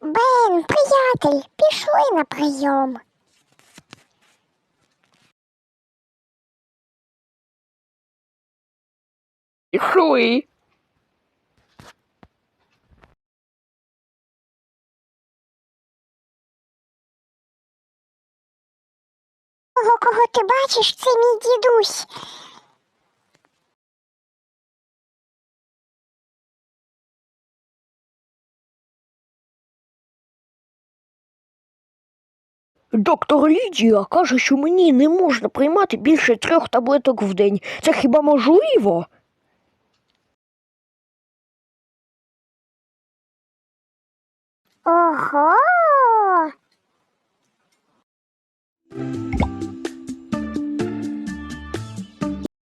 Бен, приятель, пішли на прийом. Пішли. Кого, кого ти бачиш, це мій дідусь. Доктор Лідія каже, що мені не можна приймати більше трьох таблеток в день. Це хіба можливо? Ого.